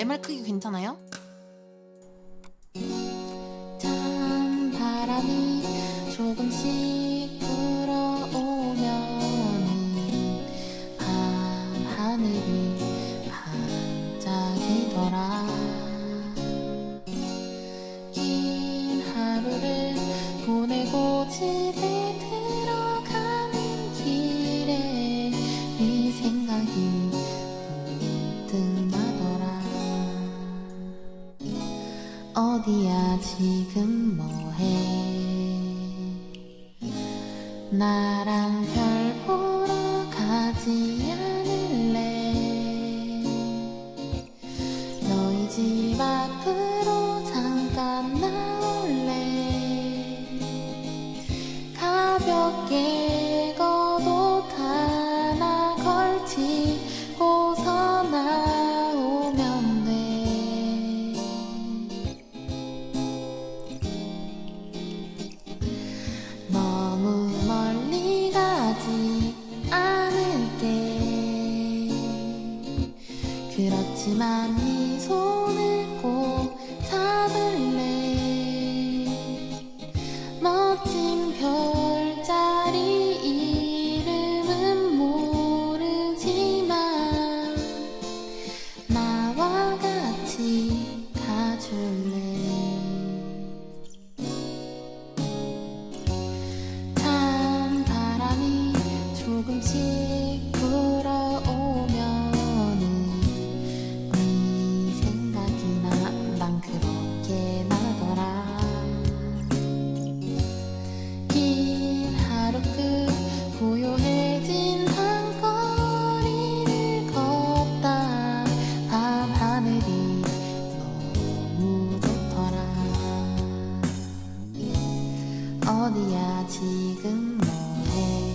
MR 크기 괜찮아요? 바람이 조금씩 불어오면 밤 하늘이 반짝이더라 긴 하루를 보내고 집 어디야 지금 뭐해? 나랑 어디야 지금 뭐해?